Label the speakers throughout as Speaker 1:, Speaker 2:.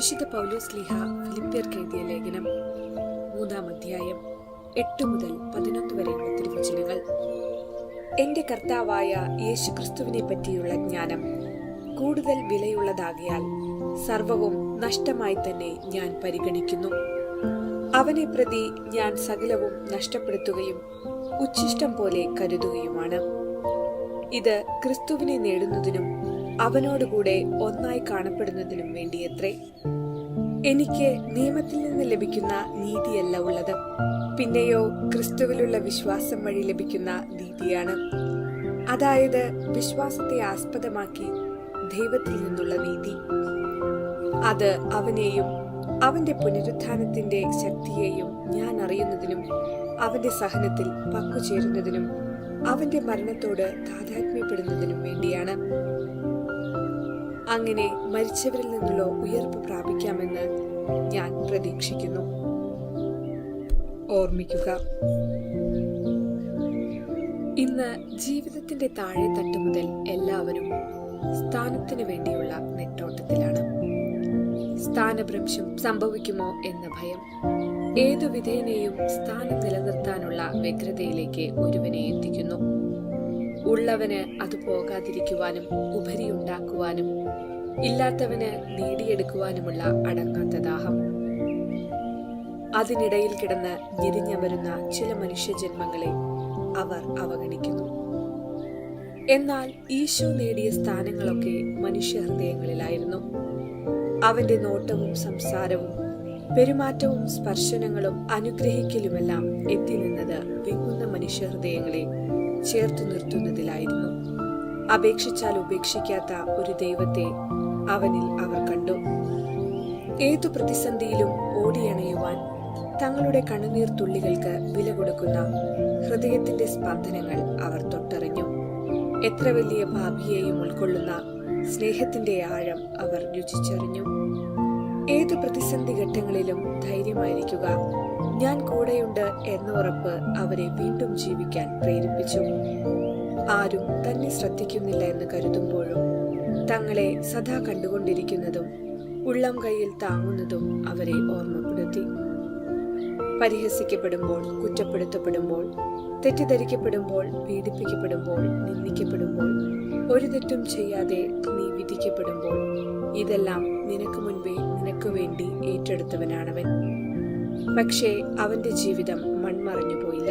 Speaker 1: വിശുദ്ധ പൗലോസ് ലീഹ ഫിലിപ്പിയർക്ക് എഴുതിയ ലേഖനം. മൂന്നാം അധ്യായം എട്ട് മുതൽ പതിനൊന്ന് വരെയുള്ള തിരുവചനങ്ങൾ. എന്റെ കർത്താവായ യേശു ക്രിസ്തുവിനെ പറ്റിയുള്ള ജ്ഞാനം കൂടുതൽ വിലയുള്ളതാകിയാൽ സർവവും നഷ്ടമായി തന്നെ ഞാൻ പരിഗണിക്കുന്നു. അവനെ പ്രതി ഞാൻ സകലവും നഷ്ടപ്പെടുത്തുകയും ഉച്ഛിഷ്ടം പോലെ കരുതുകയുമാണ്. ഇത് ക്രിസ്തുവിനെ നേടുന്നതിനും അവനോടുകൂടെ ഒന്നായി കാണപ്പെടുന്നതിനും വേണ്ടിയത്രേ. എനിക്ക് നിയമത്തിൽ നിന്ന് ലഭിക്കുന്ന നീതിയല്ല ഉള്ളത്. പിന്നെയോ ക്രിസ്തുവിലുള്ള വിശ്വാസം വഴി ലഭിക്കുന്ന നീതിയാണ്. അതായത് വിശ്വാസത്തെ ആസ്പദമാക്കി ദൈവത്തിൽ നിന്നുള്ള നീതി. അത് അവനെയും അവന്റെ പുനരുത്ഥാനത്തിന്റെ ശക്തിയെയും ഞാൻ അറിയുന്നതിനും അവന്റെ സഹനത്തിൽ പങ്കുചേരുന്നതിനും അവന്റെ മരണത്തോട് താതാത്മ്യപ്പെടുന്നതിനും വേണ്ടിയാണ്. അങ്ങനെ മരിച്ചവരിൽ നിന്നുള്ള ഉയർപ്പ് പ്രാപിക്കാമെന്ന് ഞാൻ പ്രതീക്ഷിക്കുന്നു. ഓർമ്മിക്കുക. ഇന്ന് ജീവിതത്തിന്റെ താഴെ തട്ടു മുതൽ എല്ലാവരും സ്ഥാനത്തിനു വേണ്ടിയുള്ള നെട്ടോട്ടത്തിലാണ്. സ്ഥാനഭ്രംശം സംഭവിക്കുമോ എന്ന ഭയം ഏതു വിധേനയും സ്ഥാനം നിലനിർത്താനുള്ള വ്യഗ്രതയിലേക്ക് ഒരുവനെ എത്തിക്കുന്നു. ഉള്ളവന് അത് പോകാതിരിക്കുവാനും ഉപരിയുണ്ടാക്കുവാനും ഇല്ലാത്തവന് നേടിയെടുക്കുവാനുമുള്ള അടങ്ങാത്ത ദാഹം. അതിനിടയിൽ കിടന്ന് ഞെരിഞ്ഞമരുന്ന ചില മനുഷ്യജന്മങ്ങളെ അവർ അവഗണിക്കുന്നു. എന്നാൽ ഈശോ നേടിയ സ്ഥാനങ്ങളൊക്കെ മനുഷ്യ ഹൃദയങ്ങളിലായിരുന്നു അവന്റെ നോട്ടവും സംസാരവും പെരുമാറ്റവും സ്പർശനങ്ങളും അനുഗ്രഹിക്കലുമെല്ലാം എത്തി നിന്നത് വിങ്ങുന്ന മനുഷ്യഹൃദയങ്ങളെ ചേർത്തു നിർത്തുന്നതിലായിരുന്നു. അപേക്ഷിച്ചാൽ ഉപേക്ഷിക്കാത്ത ഒരു ദൈവത്തെ അവനിൽ അവർ കണ്ടു. ഏതു പ്രതിസന്ധിയിലും ഓടിയണയുവാൻ തങ്ങളുടെ കണ്ണുനീർ തുള്ളികൾക്ക് വില കൊടുക്കുന്ന ഹൃദയത്തിന്റെ സ്പന്ദനങ്ങൾ അവർ തൊട്ടറിഞ്ഞു. എത്ര വലിയ ഭാവിയെയും ഉൾക്കൊള്ളുന്ന സ്നേഹത്തിന്റെ ആഴം അവർ രുചിച്ചറിഞ്ഞു. ഏതു പ്രതിസന്ധി ഘട്ടങ്ങളിലും ധൈര്യമായിരിക്കുക. ഞാൻ കൂടെയുണ്ട് എന്ന ഉറപ്പ് അവരെ വീണ്ടും ജീവിക്കാൻ പ്രേരിപ്പിച്ചു. ആരും തന്നെ ശ്രദ്ധിക്കുന്നില്ല എന്ന് കരുതുമ്പോഴും തങ്ങളെ സദാ കണ്ടുകൊണ്ടിരിക്കുന്നതും ഉള്ളം കൈയിൽ താങ്ങുന്നതും അവരെ ഓർമ്മപ്പെടുത്തി. പരിഹസിക്കപ്പെടുമ്പോൾ കുറ്റപ്പെടുത്തപ്പെടുമ്പോൾ തെറ്റിദ്ധരിക്കപ്പെടുമ്പോൾ പീഡിപ്പിക്കപ്പെടുമ്പോൾ നിന്ദിക്കപ്പെടുമ്പോൾ ഒരു തെറ്റും ചെയ്യാതെ നീ വിധിക്കപ്പെടുമ്പോൾ ഇതെല്ലാം നിനക്ക് മുൻപേ നിനക്ക് വേണ്ടി ഏറ്റെടുത്തവനാണവൻ. പക്ഷേ അവന്റെ ജീവിതം മൺമറഞ്ഞു പോയില്ല.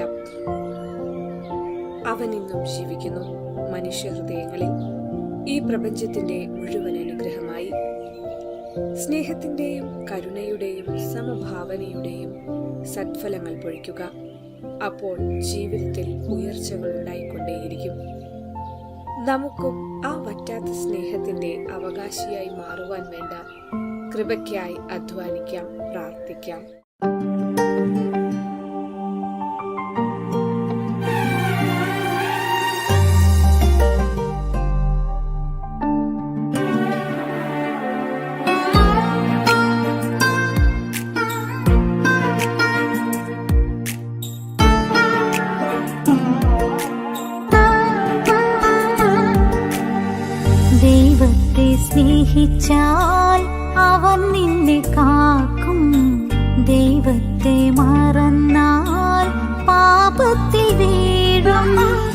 Speaker 1: അവൻ ഇന്നും ജീവിക്കുന്നു മനുഷ്യ ഹൃദയങ്ങളിൽ ഈ പ്രപഞ്ചത്തിന്റെ മുഴുവൻ അനുഗ്രഹമായി. സ്നേഹത്തിന്റെയും കരുണയുടെയും സമഭാവനയുടെയും സത്ഫലങ്ങൾ പൊഴിക്കുക. അപ്പോൾ ജീവിതത്തിൽ ഉയർച്ചകൾ ഉണ്ടായിക്കൊണ്ടേയിരിക്കും. നമുക്കും ആ പറ്റാത്ത സ്നേഹത്തിന്റെ അവകാശിയായി മാറുവാൻ വേണ്ട കൃപയ്ക്കായി അധ്വാനിക്കാം പ്രാർത്ഥിക്കാം.
Speaker 2: ദൈവത്തെ സ്നേഹിച്ചാൽ അവൻ നിന്നെ കാക്കും. ദൈവത്തെ മറന്നാൽ പാപത്തിൽ വീഴും.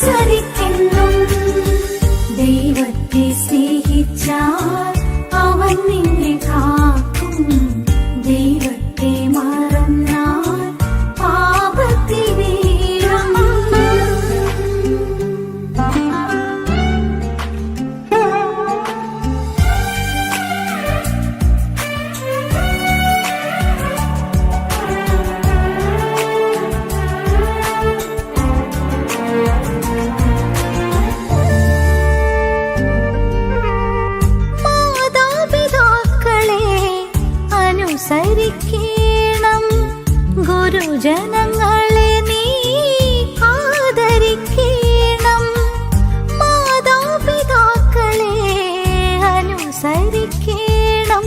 Speaker 2: சரி ജനങ്ങളെ നീ ആദരിക്കണം. മാതാപിതാക്കളെ അനുസരിക്കണം.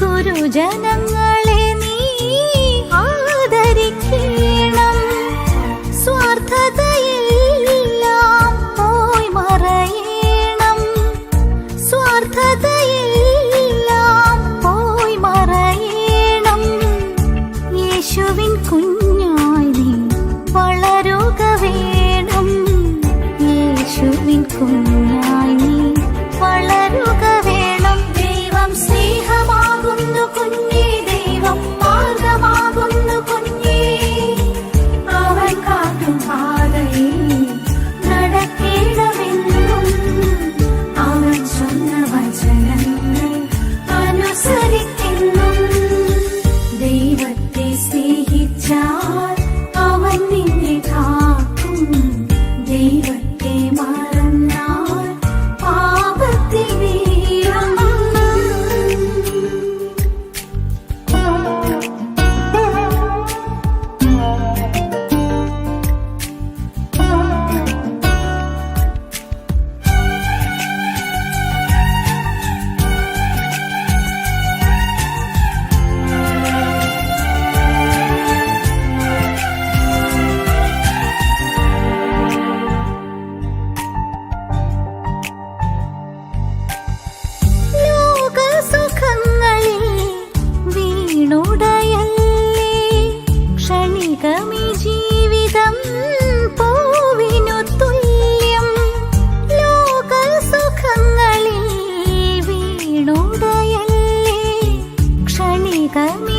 Speaker 2: ഗുരുജനങ്ങൾ kami.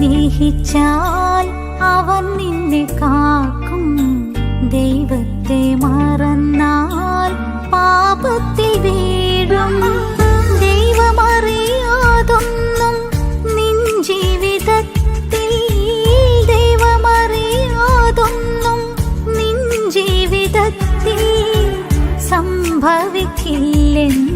Speaker 2: സ്നേഹിച്ചാൽ അവൻ നിന്നെ കാക്കും. ദൈവത്തെ മറന്നാൽ പാപത്തിൽ വീഴും. ദൈവമറിയാതൊന്നും നിൻ ജീവിതത്തിൽ ദൈവമറിയാതൊന്നും നിൻ ജീവിതത്തിൽ സംഭവിക്കില്ലെന്ന്